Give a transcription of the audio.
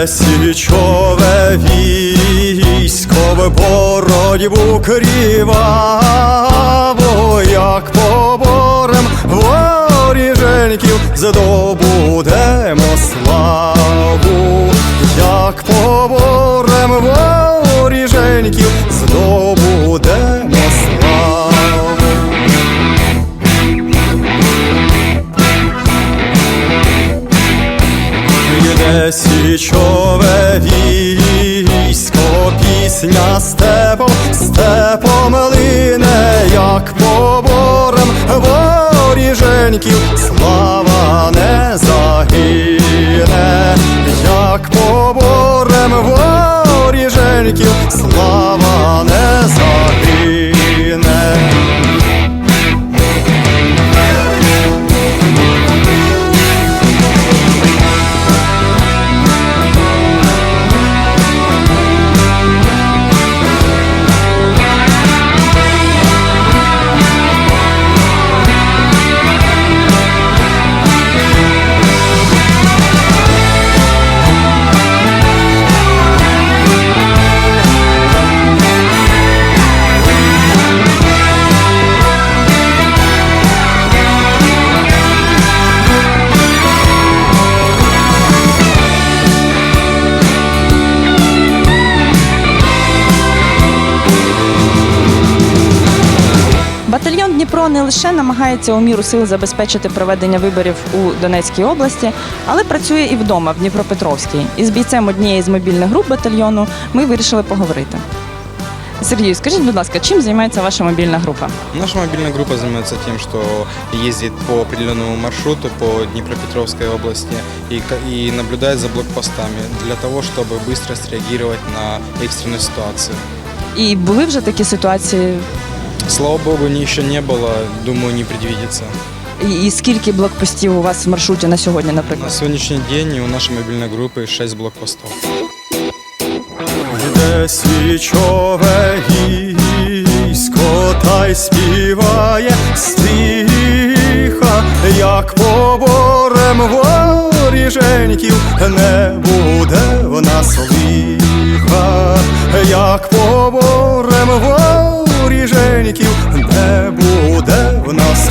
Йде січове військо в боротьбу кріваво, як поборем воріженьків здобудемо славу, як поборем воріженьків здобудемо січове військо, пісня степом, степом лине, як поборам воріженьків, слава не загине, як поборем воріженьків, слава Батальйон Дніпро не лише намагається у міру сил забезпечити проведення виборів у Донецькій області, але працює і вдома в Дніпропетровській. І з бійцем однієї з мобільних груп батальйону ми вирішили поговорити. Сергію, скажіть, будь ласка, чим займається ваша мобільна група? Наша мобильная группа занимается тем, что ездит по определенному маршруту по Днепропетровской области и, ка- и наблюдает за блокпостами для того, чтобы быстро среагировать на экстренные ситуации. І були вже такі ситуації? Слава богу, ни еще не было, думаю, не предвидится. І, і скільки блокпостів у вас в маршруті на сьогодні, наприклад? На сегодняшний день у нашей мобильной группы 6 блокпостов. Йде свічове гісько, та й співає стиха, як поборем воріженьків не буде в нас лиха, як поборем воріженьків не буде в нас.